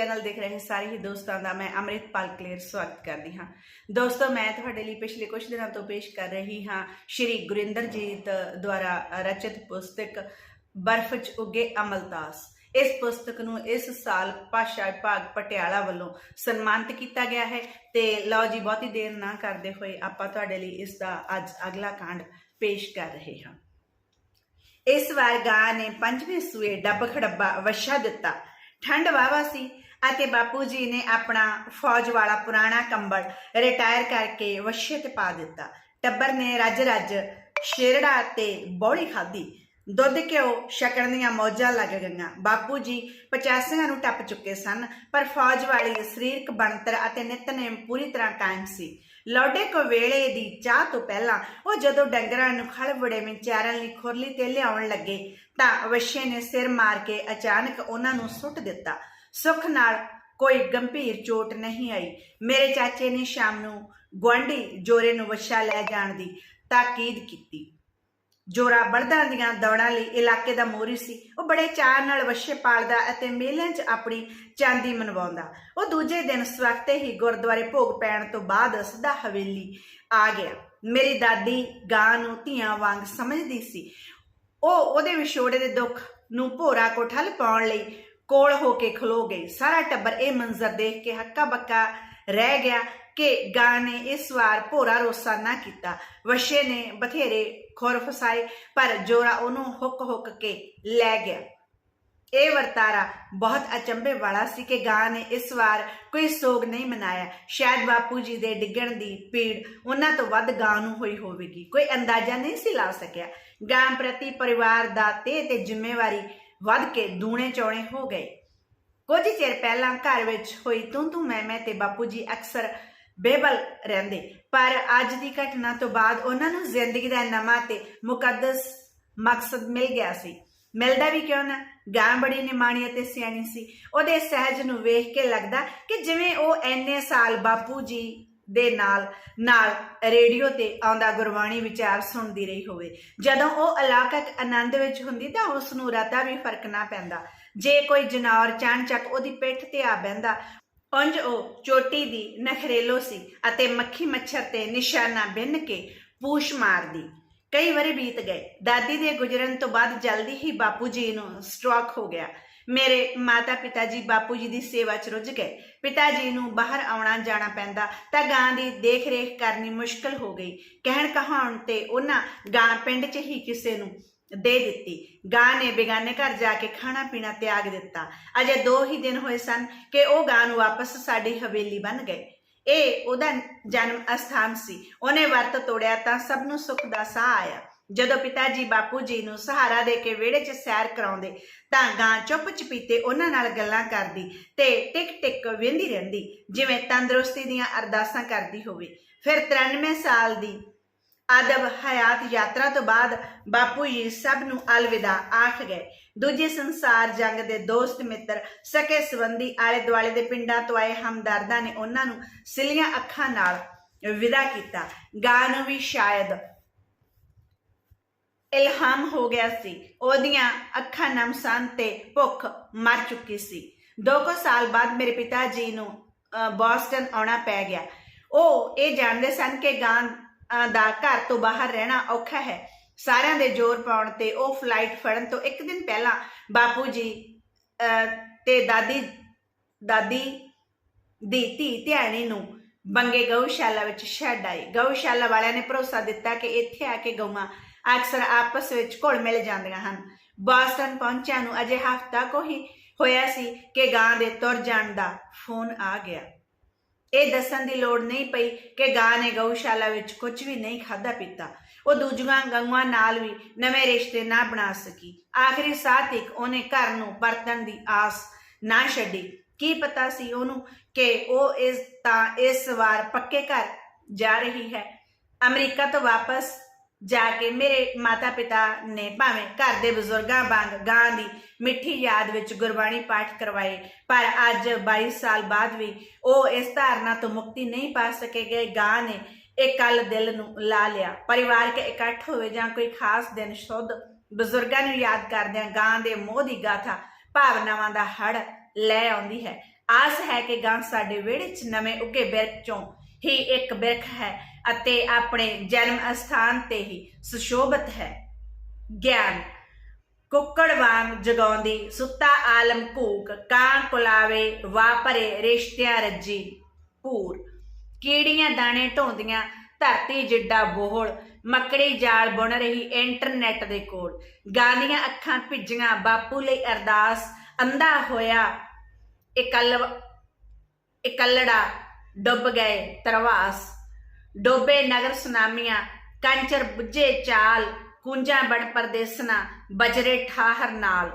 Channel ਦੇਖ ਰਹੇ ਸਾਰੇ ਹੀ ਦੋਸਤਾਂ ਦਾ ਮੈਂ ਅੰਮ੍ਰਿਤਪਾਲ ਕਲੇਰ ਸਵਾਗਤ ਕਰਦੀ ਹਾਂ। ਦੋਸਤੋ, ਮੈਂ ਤੁਹਾਡੇ ਲਈ ਪਿਛਲੇ ਕੁਝ ਦਿਨਾਂ ਤੋਂ ਪੇਸ਼ ਕਰ ਰਹੀ ਹਾਂ ਸ਼੍ਰੀ ਗੁਰਿੰਦਰਜੀਤ ਦੁਆਰਾ ਰਚਿਤ ਪੁਸਤਕ ਬਰਫ਼ 'ਚ ਉੱਗੇ ਅਮਲਦਾਸ ਇਸ ਪੁਸਤਕ ਨੂੰ ਇਸ ਸਾਲ ਭਾਸ਼ਾ ਵਿਭਾਗ ਪਟਿਆਲਾ ਵੱਲੋਂ ਸਨਮਾਨਿਤ ਕੀਤਾ ਗਿਆ ਹੈ ਤੇ ਲਓ ਜੀ, ਬਹੁਤੀ ਦੇਰ ਨਾ ਕਰਦੇ ਹੋਏ ਆਪਾਂ ਤੁਹਾਡੇ ਲਈ ਇਸ ਦਾ ਅੱਜ ਅਗਲਾ ਕਾਂਡ ਪੇਸ਼ ਕਰ ਰਹੇ ਹਾਂ। ਇਸ ਵਾਰ ਗਾਂ ਨੇ ਪੰਜਵੇਂ ਸੂਏ ਡੱਬ ਖੜੱਬਾ ਵਸ਼ਾ ਦਿੱਤਾ। ਠੰਡ ਵਾਵਾ ਸੀ ਅਤੇ ਬਾਪੂ ਜੀ ਨੇ ਆਪਣਾ ਫੌਜ ਵਾਲਾ ਪੁਰਾਣਾ ਕੰਬਲ ਰਿਟਾਇਰ ਕਰਕੇ ਵਸ਼ੇ ਤੇ ਪਾ ਦਿੱਤਾ। ਟੱਬਰ ਨੇ ਰੱਜ ਰੱਜ ਸ਼ੇਰੜਾ ਤੇ ਬੌੜੀ ਖਾਧੀ। ਦੁੱਧ, ਘਿਓ ਛਕਣ ਦੀਆਂ ਮੌਜਾਂ ਲੱਗ ਗਈਆਂ। ਬਾਪੂ ਜੀ 85 ਨੂੰ ਟੱਪ ਚੁੱਕੇ ਸਨ, ਪਰ ਫੌਜ ਵਾਲੀ ਸਰੀਰਕ ਬਣਤਰ ਅਤੇ ਨਿਤਨੇਮ ਪੂਰੀ ਤਰ੍ਹਾਂ ਕਾਇਮ ਸੀ। ਲੌਡੇ ਕੋ ਵੇਲੇ ਦੀ ਚਾਹ ਤੋਂ ਪਹਿਲਾਂ ਉਹ ਜਦੋਂ ਡੰਗਰਾਂ ਨੂੰ ਖਲਵੜੇ ਵਿੱਚ ਚਾਰਨ ਲਈ ਖੁਰਲੀ ਤੇ ਲਿਆਉਣ ਲੱਗੇ, ਤਾਂ ਵਸ਼ੇ ਨੇ ਸਿਰ ਮਾਰ ਕੇ ਅਚਾਨਕ ਉਹਨਾਂ ਨੂੰ ਸੁੱਟ ਦਿੱਤਾ। ਸੁੱਖ ਨਾਲ ਕੋਈ ਗੰਭੀਰ ਚੋਟ ਨਹੀਂ ਆਈ। ਮੇਰੇ ਚਾਚੇ ਨੇ ਸ਼ਾਮ ਨੂੰ ਗੁਆਂਢੀ ਜੋਰੇ ਨੂੰ ਵਸ਼ਾ ਲੈ ਜਾਣ ਦੀ ਤਾਕੀਦ ਕੀਤੀ। ਜੋਰਾ ਬਲਦਾਂ ਦੀਆਂ ਦੌੜਾਂ ਲਈ ਇਲਾਕੇ ਦਾ ਮੋਰੀ ਸੀ। ਉਹ ਬੜੇ ਚਾਅ ਨਾਲ ਵਸ਼ੇ ਪਾਲਦਾ ਅਤੇ ਮੇਲਿਆਂ 'ਚ ਆਪਣੀ ਚਾਂਦੀ ਮਨਵਾਉਂਦਾ। ਉਹ ਦੂਜੇ ਦਿਨ ਸਵਖਤੇ ਹੀ ਗੁਰਦੁਆਰੇ ਭੋਗ ਪੈਣ ਤੋਂ ਬਾਅਦ ਸਿੱਧਾ ਹਵੇਲੀ ਆ ਗਿਆ। ਮੇਰੀ ਦਾਦੀ ਗਾਂ ਨੂੰ ਧੀਆਂ ਵਾਂਗ ਸਮਝਦੀ ਸੀ। ਉਹ ਉਹਦੇ ਵਿਛੋੜੇ ਦੇ ਦੁੱਖ ਨੂੰ ਭੋਰਾ ਕੋ ਠੱਲ ਪਾਉਣ ਲਈ ਕੋਲ ਹੋ ਕੇ ਖਲੋ ਗਈ। ਸਾਰਾ ਟੱਬਰ ਇਹ ਮੰਜ਼ਰ ਦੇਖ ਕੇ ਹੱਕਾ ਬੱਕਾ ਰਹਿ ਗਿਆ ਕਿ ਗਾਂ ਨੇ ਇਸ ਵਾਰ ਭੋਰਾ ਰੋਸਾ ਨਾ ਕੀਤਾ। ਵਸ਼ੇ ਨੇ ਬਥੇਰੇ ਖੁਰ ਫਸਾਏ, ਪਰ ਜੋਰਾ ਉਹਨੂੰ ਹੁੱਕ ਹੁੱਕ ਕੇ ਲੈ ਗਿਆ। ਇਹ ਵਰਤਾਰਾ ਬਹੁਤ ਅਚੰਭੇ ਵਾਲਾ ਸੀ ਕਿ ਗਾਂ ਨੇ ਇਸ ਵਾਰ ਕੋਈ ਸੋਗ ਨਹੀਂ ਮਨਾਇਆ। ਸ਼ਾਇਦ ਬਾਪੂ ਜੀ ਦੇ ਡਿੱਗਣ ਦੀ ਪੀੜ ਉਹਨਾਂ ਤੋਂ ਵੱਧ ਗਾਂ ਨੂੰ ਹੋਈ ਹੋਵੇਗੀ। ਕੋਈ ਅੰਦਾਜ਼ਾ ਨਹੀਂ ਸੀ ਲਾ ਸਕਿਆ। ਗਾਂ ਪ੍ਰਤੀ ਪਰਿਵਾਰ ਦਾ ਤੇ ਤੇ ਜ਼ਿੰਮੇਵਾਰੀ ਵੱਧ ਕੇ ਦੂਣੇ ਚੌਣੇ ਹੋ ਗਏ। ਕੁਝ ਚਿਰ ਪਹਿਲਾਂ ਘਰ ਵਿੱਚ ਹੋਈ ਤੂੰ ਤੂੰ ਮੈਂ ਮੈਂ ਤੇ ਬਾਪੂ ਜੀ ਅਕਸਰ ਬੇਬਲ ਰਹਿੰਦੇ। ਪਰ ਅੱਜ ਦੀ ਘਟਨਾ ਤੋਂ ਬਾਅਦ ਉਹਨਾਂ ਨੂੰ ਜ਼ਿੰਦਗੀ ਦਾ ਨਵਾਂ ਤੇ ਮੁਕੱਦਸ ਮਕਸਦ ਮਿਲ ਗਿਆ ਸੀ। ਮਿਲਦਾ ਵੀ ਕਿਉਂ ਨਾ? ਗਾਂ ਬੜੀ ਨਿਮਾਣੀ ਅਤੇ ਸਿਆਣੀ ਸੀ। ਉਹਦੇ ਸਹਿਜ ਨੂੰ ਵੇਖ ਕੇ ਲੱਗਦਾ ਕਿ ਜਿਵੇਂ ਉਹ ਐਨੇ ਸਾਲ ਬਾਪੂ ਜੀ ਦੇ ਨਾਲ ਨਾਲ ਰੇਡੀਓ ਤੇ ਆਉਂਦਾ ਗੁਰਬਾਣੀ ਵਿਚਾਰ ਸੁਣਦੀ ਰਹੀ ਹੋਵੇ। ਜਦੋਂ ਉਹ ਅਲਾਕਕ ਆਨੰਦ ਵਿੱਚ ਹੁੰਦੀ ਤਾਂ ਉਸ ਨੂੰ ਰਤਾ ਵੀ ਫ਼ਰਕ ਨਾ ਪੈਂਦਾ। ਜੇ ਕੋਈ ਜਨੌਰ ਚਾਣਚੱਕ ਉਹਦੀ ਪਿੱਠ ਤੇ ਆ ਬੈੰਦਾ ਉਂਝ ਉਹ ਚੋਟੀ ਦੀ ਨਖਰੇਲੋ ਸੀ ਅਤੇ ਮੱਖੀ ਮੱਛਰ ਤੇ ਨਿਸ਼ਾਨਾ ਬਿੰਨ ਕੇ ਪੂਛ ਮਾਰਦੀ। ਕਈ ਵਾਰੀ ਬੀਤ ਗਏ। ਦਾਦੀ ਦੇ ਗੁਜਰਨ ਤੋਂ ਬਾਅਦ ਜਲਦੀ ਹੀ ਬਾਪੂ ਜੀ ਨੂੰ ਸਟ੍ਰੋਕ ਹੋ ਗਿਆ। ਮੇਰੇ ਮਾਤਾ ਪਿਤਾ ਜੀ ਬਾਪੂ ਜੀ ਦੀ ਸੇਵਾ 'ਚ ਰੁੱਝ ਗਏ। ਪਿਤਾ ਜੀ ਨੂੰ ਬਾਹਰ ਆਉਣਾ ਜਾਣਾ ਪੈਂਦਾ ਤਾਂ ਗਾਂ ਦੀ ਦੇਖ-ਰੇਖ ਕਰਨੀ ਮੁਸ਼ਕਲ ਹੋ ਗਈ। ਕਹਿਣ ਕਹਾਉਣ ਤੇ ਉਹਨਾਂ ਗਾਂ ਪਿੰਡ 'ਚ ਹੀ ਕਿਸੇ ਨੂੰ ਦੇ ਦਿੱਤੀ। ਗਾਂ ਨੇ ਬੇਗਾਨੇ ਘਰ ਜਾ ਕੇ ਖਾਣਾ ਪੀਣਾ ਤਿਆਗ ਦਿੱਤਾ। ਅਜੇ ਦੋ ਹੀ ਦਿਨ ਹੋਏ ਸਨ ਕਿ ਉਹ ਗਾਂ ਨੂੰ ਵਾਪਸ ਸਾਡੀ ਹਵੇਲੀ ਬਣ ਗਏ। ਇਹ ਉਹਦਾ ਜਨਮ ਅਸਥਾਨ ਸੀ। ਉਹਨੇ ਵਰਤ ਤੋੜਿਆ ਤਾਂ ਸਭ ਨੂੰ ਸੁੱਖ ਦਾ ਸਾਹ ਆਇਆ। ਜਦੋਂ ਪਿਤਾ ਜੀ ਬਾਪੂ ਜੀ ਨੂੰ ਸਹਾਰਾ ਦੇ ਕੇ ਵਿਹੜੇ 'ਚ ਸੈਰ ਕਰਾਉਂਦੇ ਤਾਂ ਗਾਂ ਚੁੱਪ ਚਪੀਤੇ ਉਹਨਾਂ ਨਾਲ ਗੱਲਾਂ ਕਰਦੀ ਤੇ ਟਿਕ ਟਿਕ ਵੇਂਦੀ ਰਹਿੰਦੀ, ਜਿਵੇਂ ਤੰਦਰੁਸਤੀ ਦੀਆਂ ਅਰਦਾਸਾਂ ਕਰਦੀ ਹੋਵੇ। ਫਿਰ 93 ਸਾਲ ਦੀ ਆਦਬ ਹਯਾਤ ਯਾਤਰਾ ਤੋਂ ਬਾਅਦ ਬਾਪੂ ਜੀ ਸਭ ਨੂੰ ਅਲਵਿਦਾ ਆਖ ਗਏ। ਦੂਜੇ ਸੰਸਾਰ ਜੰਗ ਦੇ ਦੋਸਤ ਮਿੱਤਰ ਸਕੇ ਸੰਬੰਧੀ ਆਲੇ ਦੁਆਲੇ ਦੇ ਪਿੰਡਾਂ ਤੋਂ ਆਏ ਹਮਦਰਦਾਂ ਨੇ ਉਹਨਾਂ ਨੂੰ ਸਿਲੀਆਂ ਅੱਖਾਂ ਨਾਲ ਵਿਦਾ ਕੀਤਾ। ਗਾਂ ਵੀ ਸ਼ਾਇਦ ਇਲਹਾਮ ਹੋ ਗਿਆ ਸੀ। ਉਹਦੀਆਂ ਅੱਖਾਂ ਨਮ ਸਨ ਤੇ ਭੁੱਖ ਮਰ ਚੁੱਕੀ ਸੀ। ਦੋ ਕੁ ਸਾਲ ਬਾਅਦ ਮੇਰੇ ਪਿਤਾ ਜੀ ਨੂੰ ਅ, ਬੋਸਟਨ ਆਉਣਾ ਪੈ ਗਿਆ। ਉਹ ਇਹ ਜਾਣਦੇ ਸਨ ਕਿ ਗਾਂ ਦਾ ਘਰ ਤੋਂ ਬਾਹਰ ਰਹਿਣਾ ਔਖਾ ਹੈ। ਸਾਰਿਆਂ ਦੇ ਜ਼ੋਰ ਪਾਉਣ ਤੇ ਉਹ ਫਲਾਈਟ ਫੜਨ ਤੋਂ ਇੱਕ ਦਿਨ ਪਹਿਲਾਂ ਬਾਪੂ ਜੀ ਤੇ ਦਾਦੀ ਦਾਦੀ ਦੀ ਧੀ ਧਿਆਣੀ ਨੂੰ ਬੰਗੇ ਗਊਸ਼ਾਲਾ ਵਿੱਚ ਛੱਡ ਆਈ ਗਊਸ਼ਾਲਾ ਵਾਲਿਆਂ ਨੇ ਭਰੋਸਾ ਦਿੱਤਾ ਕਿ ਇੱਥੇ ਆ ਕੇ ਗਊਆਂ ਅਕਸਰ ਆਪਸ ਵਿੱਚ ਘੁਲ ਮਿਲ ਜਾਂਦੀਆਂ ਹਨ। ਬਾਸਟਨ ਪਹੁੰਚਿਆ ਨੂੰ ਅਜੇ ਹਫ਼ਤਾ ਕੋ ਹੀ ਹੋਇਆ ਸੀ ਕਿ ਗਾਂ ਦੇ ਤੁਰ ਜਾਣ ਦਾ ਫੋਨ ਆ ਗਿਆ। ਇਹ ਦੱਸਣ ਦੀ ਲੋੜ ਨਹੀਂ ਪਈ ਕਿ ਗਾਂ ਨੇ ਗਊਸ਼ਾਲਾ ਵਿੱਚ ਕੁਝ ਵੀ ਨਹੀਂ ਖਾਦਾ ਪੀਤਾ। ਉਹ ਦੂਜੀਆਂ ਗਊਆਂ ਨਾਲ ਵੀ ਨਵੇਂ ਰਿਸ਼ਤੇ ਨਾ ਬਣਾ ਸਕੀ। ਆਖਰੀ ਸਾਹ ਤੱਕ ਉਹਨੇ ਘਰ ਨੂੰ ਪਰਤਣ ਦੀ ਆਸ ਨਾ ਛੱਡੀ। ਕੀ ਪਤਾ ਸੀ ਉਹਨੂੰ ਕਿ ਉਹ ਇਸ ਤਾਂ ਇਸ ਵਾਰ ਪੱਕੇ ਘਰ ਜਾ ਰਹੀ ਹੈ। ਅਮਰੀਕਾ ਤੋਂ ਵਾਪਸ ਜਾ ਕੇ ਮੇਰੇ ਮਾਤਾ ਪਿਤਾ ਨੇ ਭਾਵੇਂ ਘਰ ਦੇ ਬਜ਼ੁਰਗਾਂ ਵਾਂਗ ਗਾਂ ਦੀ ਮਿੱਠੀ ਯਾਦ ਵਿੱਚ ਗੁਰਬਾਣੀ ਪਾਠ ਕਰਵਾਏ, ਪਰ ਅੱਜ 22 ਸਾਲ ਬਾਅਦ ਵੀ ਉਹ ਇਸ ਧਾਰਨਾ ਤੋਂ ਮੁਕਤੀ ਨਹੀਂ ਪਾ ਸਕੇਗੇ ਗਾਂ ਨੇ ਇਹ ਕੱਲ ਦਿਲ ਨੂੰ ਲਾ ਲਿਆ। ਪਰਿਵਾਰਕ ਇਕੱਠ ਹੋਵੇ ਜਾਂ ਕੋਈ ਖਾਸ ਦਿਨ ਸ਼ੁੱਧ, ਬਜ਼ੁਰਗਾਂ ਨੂੰ ਯਾਦ ਕਰਦਿਆਂ ਗਾਂ ਦੇ ਮੋਹ ਦੀ ਗਾਥਾ ਭਾਵਨਾਵਾਂ ਦਾ ਹੜ ਲੈ ਆਉਂਦੀ ਹੈ। ਆਸ ਹੈ ਕਿ ਗਾਂ ਸਾਡੇ ਵਿਹੜੇ 'ਚ ਨਵੇਂ ਉੱਗੇ ਬਿਰਖ 'ਚੋਂ ਹੀ ਇੱਕ ਬਿਰਖ ਹੈ। ਅਤੇ ਆਪਣੇ ਜਨਮ ਅਸਥਾਨ ਤੇ ਹੀ ਸੁਸ਼ੋਭਿਤ ਹੈ। ਗਿਆਨ। ਕੁੱਕੜ ਵਾਂਗ ਜਗਾਉਂਦੀ ਸੁੱਤਾ ਆਲਮ ਕੂਕ ਕਾਂ ਕੁਲਾਵੇ ਵਾਪਰੇ ਰਿਸ਼ਤਿਆਂ ਰੱਜੀ ਪੂਰ ਕੀੜੀਆਂ ਦਾਣੇ ਢੋਂਦੀਆਂ, ਧਰਤੀ ਜਿੱਡਾ ਬੋਹਲ, ਮੱਕੜੀ ਜਾਲ ਬੁਣ ਰਹੀ ਇੰਟਰਨੈਟ ਦੇ ਕੋਲ। ਗਾਂਦੀਆਂ ਅੱਖਾਂ ਭਿੱਜੀਆਂ, ਬਾਪੂ ਲਈ ਅਰਦਾਸ, ਅੰਧਾ ਹੋਇਆ ਇਕੱਲ ਇਕੱਲੜਾ ਡੁੱਬ ਗਏ ਤਰਵਾਸ। ਡੋਬੇ ਨਗਰ ਸੁਨਾਮੀਆਂ ਕੰਚਰ ਬੁੱਝੇ ਚਾਲ, ਕੁੰਜਾਂ ਬੜ ਪਰਦੇਸਨਾ ਬਜਰੇ ਠਾਹਰ ਨਾਲ।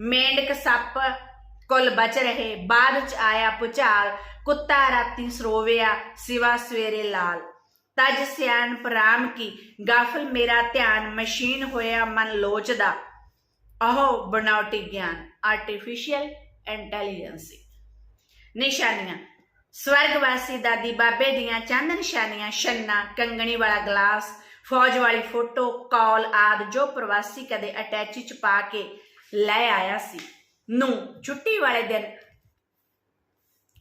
ਮੇਂਢਕ ਸੱਪ ਕੁਲ ਬਚ ਰਹੇ, ਬਾਅਦ ਚ ਆਇਆ ਪੁਚਾਲ ਕੁੱਤਾ ਰਾਤੀ ਸਰੋਵਿਆ, ਸਿਵਾ ਸਵੇਰੇ ਲਾਲ। ਤਜ ਸਿਆਣ ਪ੍ਰਾਮ ਕੀ, ਗਾਫਲ ਮੇਰਾ ਧਿਆਨ, ਮਸ਼ੀਨ ਹੋਇਆ ਮਨ ਲੋਚਦਾ। ਅਹੋ ਬਣਾਉਟੀ ਗਿਆਨ ਆਰਟੀਫੀਸ਼ੀਅਲ ਇੰਟੈਲੀਜੈਂਸੀ ਨਿਸ਼ਾਨੀਆਂ ਸਵਰਗਵਾਸੀ ਦਾਦੀ ਬਾਬੇ ਦੀਆਂ ਚੰਦ ਨਿਸ਼ਾਨੀਆਂ ਛੰਨਾ, ਕੰਗਣੀ ਵਾਲਾ ਗਲਾਸ, ਫੌਜ ਵਾਲੀ ਫੋਟੋ, ਕਾਲ ਆਦ ਜੋ ਪ੍ਰਵਾਸੀ ਕਦੇ ਅਟੈਚੀ ਚ ਪਾ ਕੇ ਲੈ ਆਇਆ ਸੀ। ਨੂੰ ਛੁੱਟੀ ਵਾਲੇ ਦਿਨ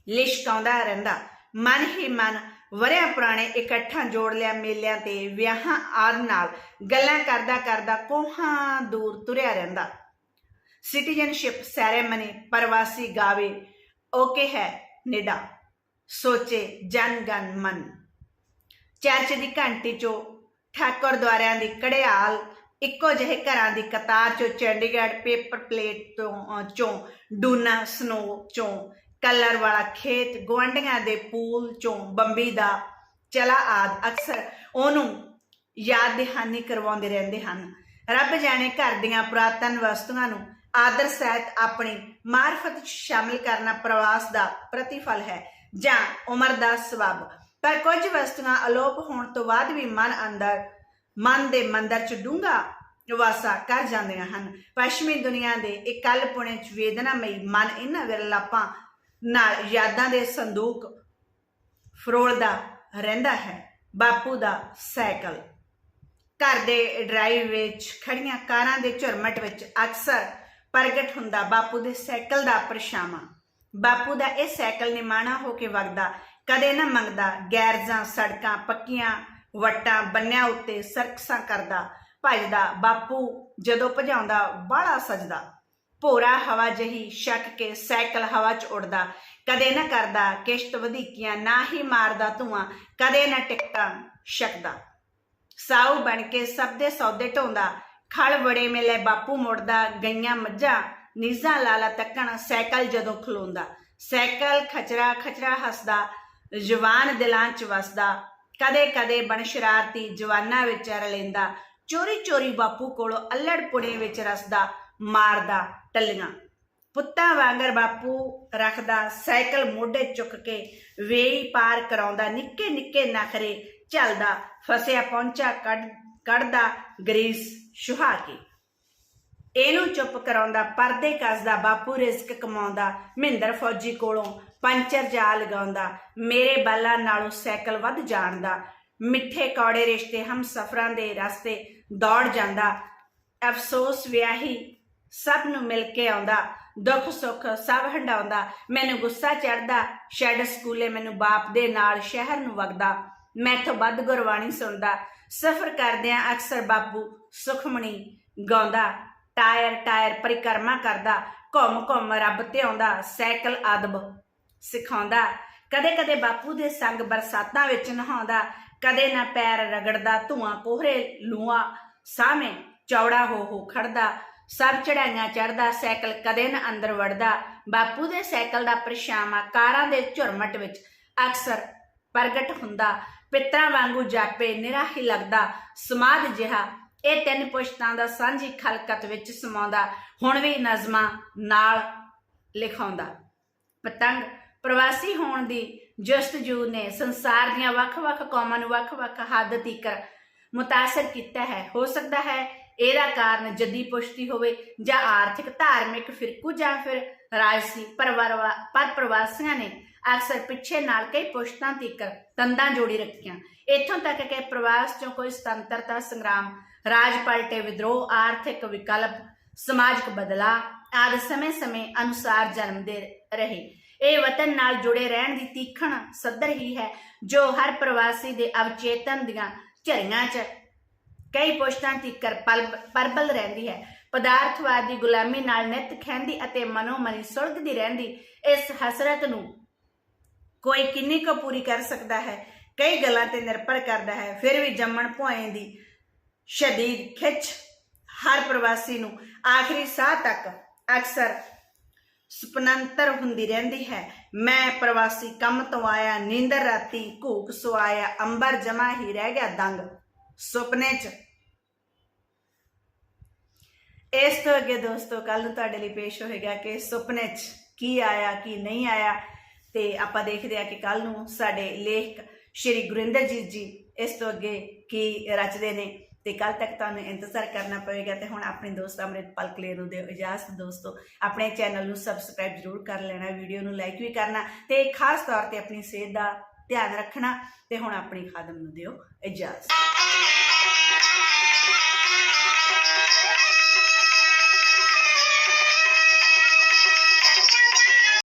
ਲਿਸ਼ਕਾਉਂਦਾ ਰਹਿੰਦਾ। ਮਨ ਹੀ ਮਨ ਵਰਿਆਂ ਪੁਰਾਣੇ ਇਕੱਠਾਂ ਜੋੜ ਲਿਆ ਮੇਲਿਆਂ ਤੇ ਵਿਆਹਾਂ ਆਦ ਨਾਲ। ਗੱਲਾਂ ਕਰਦਾ ਕਰਦਾ ਕੋਹਾਂ ਦੂਰ ਤੁਰਿਆ ਰਹਿੰਦਾ। ਸਿਟੀਜ਼ਨਸ਼ਿਪ ਸੈਰੇਮਨੀ ਪ੍ਰਵਾਸੀ ਗਾਵੇ ਓਕੇ ਹੈ ਨਿਡਾ। ਸੋਚੇ ਜਨ ਗਨ ਮਨ। ਚਰਚ ਦੀ ਘੰਟੀ ਚੋਂ ਠਾਕੁਰ ਦੁਆਰਿਆਂ ਦੀ ਕੜਿਆਲ ਇੱਕੋ ਜਿਹੇ ਘਰਾਂ ਦੀ ਕਤਾਰ ਚੋਂ ਚੰਡੀਗੜ੍ਹ ਪੇਪਰ ਪਲੇਟ ਤੋਂ ਚੋਂ ਡੂਨਾ ਸਨੋ ਚੋਂ ਕਲਰ ਵਾਲਾ ਖੇਤ, ਗੁਆਂਢੀਆਂ ਦੇ ਪੂਲ ਚੋਂ ਬੰਬੀ ਦਾ ਚਲਾ ਆਦ ਅਕਸਰ ਉਹਨੂੰ ਯਾਦ ਦਿਹਾਨੀ ਕਰਵਾਉਂਦੇ ਰਹਿੰਦੇ ਹਨ। ਰੱਬ ਜਾਣੇ ਘਰ ਦੀਆਂ ਪੁਰਾਤਨ ਵਸਤੂਆਂ ਨੂੰ ਆਦਰ ਸਹਿਤ ਆਪਣੀ ਮਾਰਫਤ ਸ਼ਾਮਿਲ ਕਰਨਾ ਪ੍ਰਵਾਸ ਦਾ ਪ੍ਰਤੀਫਲ ਹੈ। ਜਾਂ ਉਮਰ ਦਾ ਸਬਬ। ਪਰ ਕੁਝ ਵਸਤੂਆਂ ਅਲੋਪ ਹੋਣ ਤੋਂ ਬਾਅਦ ਵੀ ਮਨ ਅੰਦਰ ਮਨ ਦੇ ਮੰਦਰ 'ਚ ਡੂੰਘਾ ਵਾਸਾ ਕਰ ਜਾਂਦੀਆਂ ਹਨ। ਪੱਛਮੀ ਦੁਨੀਆ ਦੇ ਇਕੱਲ ਪੁਣੇ 'ਚ ਵੇਦਨਾਮਈ ਮਨ ਇਹਨਾਂ ਵਿਰਲਾਪਾਂ ਨਾਲ ਯਾਦਾਂ ਦੇ ਸੰਦੂਕ ਫਰੋਲਦਾ ਰਹਿੰਦਾ ਹੈ। ਬਾਪੂ ਦਾ ਸਾਈਕਲ। ਘਰ ਦੇ ਡਰਾਈਵ ਵਿੱਚ ਖੜੀਆਂ ਕਾਰਾਂ ਦੇ ਝੁਰਮਟ ਵਿੱਚ ਅਕਸਰ ਪ੍ਰਗਟ ਹੁੰਦਾ ਬਾਪੂ ਦੇ ਸਾਈਕਲ ਦਾ ਪਰਛਾਵਾਂ। ਬਾਪੂ ਦਾ ਇਹ ਸਾਈਕਲ ਨਿਮਾਣਾ ਹੋ ਕੇ ਵਗਦਾ, ਕਦੇ ਨਾ ਮੰਗਦਾ, ਗੈਰਜਾਂ, ਸੜਕਾਂ, ਪੱਕੀਆਂ ਵੱਟਾਂ ਬੰਨਿਆਂ ਉੱਤੇ ਸਰਕਸਾਂ ਕਰਦਾ। ਭਜਦਾ ਬਾਪੂ ਜਦੋਂ ਭਜਾਉਂਦਾ, ਬਾਹਲਾ ਸਜਦਾ। ਭੋਰਾ ਹਵਾ ਜਹੀ ਛੱਕ ਕੇ ਸਾਈਕਲ ਹਵਾ 'ਚ ਉੱਡਦਾ। ਕਦੇ ਨਾ ਕਰਦਾ ਕਿਸ਼ਤ ਵਧੀਕੀਆਂ, ਨਾ ਹੀ ਮਾਰਦਾ ਧੂਆਂ, ਕਦੇ ਨਾ ਟਿਕਟਾਂ ਛਕਦਾ। ਸਾਊ ਬਣ ਕੇ ਸਭ ਦੇ ਸੌਦੇ ਢੋਂਦਾ। ਖਲ ਵੜੇ ਮੇਲੇ ਬਾਪੂ ਮੁੜਦਾ, ਗਈਆਂ ਮੱਝਾਂ ਨੀਜ਼ਾਂ ਲਾਲਾ ਤੱਕਣ ਸਾਈਕਲ ਜਦੋਂ ਖਲੋਂਦਾ। ਸਾਈਕਲ ਖਚਰਾ ਖਚਰਾ ਹੱਸਦਾ, ਜਵਾਨ ਦਿਲਾਂ 'ਚ ਵਸਦਾ। ਕਦੇ ਕਦੇ ਬਣ ਸ਼ਰਾਰਤੀ ਜਵਾਨਾਂ ਵਿੱਚ ਲੈਂਦਾ। ਚੋਰੀ ਚੋਰੀ ਬਾਪੂ ਕੋਲੋਂ ਅੱਲੜ ਪੁਣੇ ਵਿੱਚ ਰਸਦਾ, ਮਾਰਦਾ ਟੱਲੀਆਂ। ਪੁੱਤਾਂ ਵਾਂਗਰ ਬਾਪੂ ਰੱਖਦਾ ਸਾਈਕਲ ਮੋਢੇ ਚੁੱਕ ਕੇ, ਵੇਈ ਪਾਰ ਕਰਾਉਂਦਾ ਨਿੱਕੇ ਨਿੱਕੇ ਨਖਰੇ ਚੱਲਦਾ, ਫਸਿਆ ਪਹੁੰਚਾ ਕੱਢ ਕੱਢਦਾ ਗਰੀਸ ਸੁਹਾ ਕੇ। ਇਹਨੂੰ ਚੁੱਪ ਕਰਾਉਂਦਾ, ਪਰਦੇ ਕੱਸਦਾ, ਬਾਪੂ ਰਿਜ਼ਕ ਕਮਾਉਂਦਾ, ਮਹਿੰਦਰ ਫੌਜੀ ਕੋਲੋਂ ਪੰਚਰ ਜਾ ਲਗਾਉਂਦਾ, ਮੇਰੇ ਬਾਲਾਂ ਨਾਲੋਂ ਸਾਈਕਲ ਵੱਧ ਜਾਣਦਾ, ਮਿੱਠੇ ਕੌੜੇ ਰਿਸ਼ਤੇ ਹਮ ਸਫਰਾਂ ਦੇ ਰਸਤੇ ਦੌੜ ਜਾਂਦਾ, ਅਫਸੋਸ ਵਿਆਹੀ ਸਭ ਨੂੰ ਮਿਲ ਕੇ ਆਉਂਦਾ, ਦੁੱਖ ਸੁੱਖ ਸਭ ਹੰਡਾਉਂਦਾ ਮੈਨੂੰ ਗੁੱਸਾ ਚੜਦਾ ਸ਼ੈਡ ਸਕੂਲੇ ਮੈਨੂੰ ਬਾਪ ਦੇ ਨਾਲ ਸ਼ਹਿਰ ਨੂੰ ਵਗਦਾ ਮੈਥੋਂ ਵੱਧ ਗੁਰਬਾਣੀ ਸੁਣਦਾ, ਸਫ਼ਰ ਕਰਦਿਆਂ ਅਕਸਰ ਬਾਪੂ ਸੁਖਮਣੀ ਗਾਉਂਦਾ ਟਾਇਰ ਟਾਇਰ ਪਰਿਕਰਮਾ ਕਰਦਾ, ਘੁੰਮ ਘੁੰਮ ਰੱਬ ਤੇ ਆਉਂਦਾ ਸਾਈਕਲ ਆਦਬ ਸਿਖਾਉਂਦਾ। ਕਦੇ ਕਦੇ ਬਾਪੂ ਦੇ ਸੰਗ ਬਰਸਾਤਾਂ ਵਿੱਚ ਨਹਾਉਂਦਾ, ਕਦੇ ਨਾ ਪੈਰ ਰਗੜਦਾ, ਧੂਆਂ ਕੋਹਰੇ ਲੂਆਂ ਸਾਹਮਣੇ ਚੌੜਾ ਹੋ ਹੋ ਖੜਦਾ। ਸਭ ਚੜਾਈਆਂ ਚੜਦਾ ਸਾਈਕਲ ਕਦੇ ਨਾ ਅੰਦਰ ਵੜਦਾ। ਬਾਪੂ ਦੇ ਸਾਈਕਲ ਦਾ ਪਰਛਾਵਾਂ ਕਾਰਾਂ ਦੇ ਝੁਰਮਟ ਵਿੱਚ ਅਕਸਰ ਪ੍ਰਗਟ ਹੁੰਦਾ। ਪਿੱਤਰਾਂ ਵਾਂਗੂ ਜਾਪੇ, ਨਿਰਾਹੀ ਲੱਗਦਾ। ਸਮਾਧ ਜਿਹਾ ਇਹ ਤਿੰਨ ਪੁਸ਼ਤਾਂ ਦਾ ਸਾਂਝੀ ਖਲਕਤ ਵਿੱਚ ਸਮਾਉਂਦਾ, ਹੁਣ ਵੀ ਨਜ਼ਮਾਂ ਨਾਲ ਲਿਖਾਉਂਦਾ। ਪਤੰਗ, ਪ੍ਰਵਾਸੀ ਹੋਣ ਦੀ ਜਸਤਜੂ ਨੇ ਸੰਸਾਰ ਦੀਆਂ ਵੱਖ-ਵੱਖ ਕੌਮਾਂ ਨੂੰ ਵੱਖ-ਵੱਖ ਹੱਦ ਤੀਕਰ ਮੁਤਾਸਰ ਕੀਤਾ ਹੈ। ਹੋ ਸਕਦਾ ਹੈ ਇਹਦਾ ਕਾਰਨ ਜੱਦੀ ਪੁਸ਼ਤੀ ਹੋਵੇ ਜਾਂ ਆਰਥਿਕ, ਧਾਰਮਿਕ ਫਿਰਕੂ ਜਾਂ ਫਿਰ ਰਾਜਸੀ। ਪਰ ਪਰ ਪ੍ਰਵਾਸੀਆਂ ਨੇ ਅਕਸਰ ਪਿੱਛੇ ਨਾਲ ਕਈ ਪੁਸ਼ਤਾਂ ਤੀਕਰ ਤੰਦਾਂ ਜੋੜੀ ਰੱਖੀਆਂ। ਇੱਥੋਂ ਤੱਕ ਕਿ ਪ੍ਰਵਾਸ ਚੋਂ ਕੋਈ ਸੁਤੰਤਰਤਾ, ਸੰਗਰਾਮ ਰਾਜ ਪਲਟੇ ਵਿਦਰੋਹ, ਆਰਥਿਕ ਵਿਕਲਪ, ਸਮਾਜਿਕ ਬਦਲਾਅ ਆਦਿ ਸਮੇਂ-ਸਮੇਂ ਅਨੁਸਾਰ ਜਨਮਦੇ ਰਹੇ। ਇਹ ਵਤਨ ਨਾਲ ਜੁੜੇ ਰਹਿਣ ਦੀ ਤੀਖਣ ਸੱਦਰ ਹੀ ਹੈ ਜੋ ਹਰ ਪ੍ਰਵਾਸੀ ਦੇ ਅਵਚੇਤਨ ਦੀਆਂ ਝਰੀਆਂ 'ਚ ਕਈ ਪੁਸ਼ਤਾਂ ਤੀਕਰ ਪਰਬਲ ਰਹਿੰਦੀ ਹੈ। ਪਦਾਰਥਵਾਦੀ ਗੁਲਾਮੀ ਨਾਲ ਨਿਤ ਖੈਂਦੀ ਅਤੇ ਮਨੋਮਨੀ ਸੁਲਗਦੀ ਰਹਿੰਦੀ, ਇਸ ਹਸਰਤ ਨੂੰ ਕੋਈ ਕਿੰਨੀ ਕੁ ਪੂਰੀ ਕਰ ਸਕਦਾ ਹੈ? ਕਈ ਗੱਲਾਂ ਤੇ ਨਿਰਭਰ ਕਰਦਾ ਹੈ। ਫਿਰ ਵੀ ਜੰਮਣ ਭੋਏ ਦੀ ਸ਼ਦੀਦ ਖਿੱਚ। ਹਰ ਪ੍ਰਵਾਸੀ ਨੂੰ ਆਖਰੀ ਸਾਹ ਤੱਕ ਅਕਸਰ ਸੁਪਨੰਤਰ ਹੁੰਦੀ ਰਹਿੰਦੀ ਹੈ। ਮੈਂ ਪ੍ਰਵਾਸੀ ਕੰਮ ਤੋਂ ਆਇਆ, ਨੀਂਦਰ ਰਾਤੀ ਘੂਕ ਸੁਆਇਆ, ਅੰਬਰ ਜਮਾ ਹੀ ਰਹਿ ਗਿਆ ਦੰਗ। ਸੁਪਨੇ 'ਚ। ਇਸ ਤੋਂ ਅੱਗੇ ਦੋਸਤੋ ਕੱਲ ਨੂੰ ਤੁਹਾਡੇ ਲਈ ਪੇਸ਼ ਹੋਏਗਾ ਕਿ ਸੁਪਨੇ 'ਚ ਕੀ ਆਇਆ, ਕੀ ਨਹੀਂ ਆਇਆ। ਤੇ ਆਪਾਂ ਦੇਖਦੇ ਆ ਕਿ ਕੱਲ ਨੂੰ ਸਾਡੇ ਲੇਖਕ ਸ਼੍ਰੀ ਗੁਰਿੰਦਰਜੀਤ ਜੀ ਇਸ ਤੋਂ ਅੱਗੇ ਕੀ ਰਚਦੇ ਨੇ। ਤੇ ਕੱਲ ਤੱਕ ਤੁਹਾਨੂੰ ਇੰਤਜ਼ਾਰ ਕਰਨਾ ਪਵੇਗਾ ਤੇ ਹੁਣ ਆਪਣੇ ਦੋਸਤ ਅੰਮ੍ਰਿਤਪਾਲ ਕਲੇਰ ਨੂੰ ਦਿਓ ਇਜਾਜ਼ਤ ਦੋਸਤੋ। ਆਪਣੇ ਚੈਨਲ ਨੂੰ ਸਬਸਕ੍ਰਾਈਬ ਜ਼ਰੂਰ ਕਰ ਲੈਣਾ ਵੀਡੀਓ ਨੂੰ ਲਾਈਕ ਵੀ ਕਰਨਾ ਤੇ ਖਾਸ ਤੌਰ ਤੇ ਆਪਣੀ ਸਿਹਤ ਦਾ ਧਿਆਨ ਰੱਖਣਾ ਤੇ ਹੁਣ ਆਪਣੀ ਖਾਦਮ ਨੂੰ ਦਿਓ ਇਜਾਜ਼ਤ।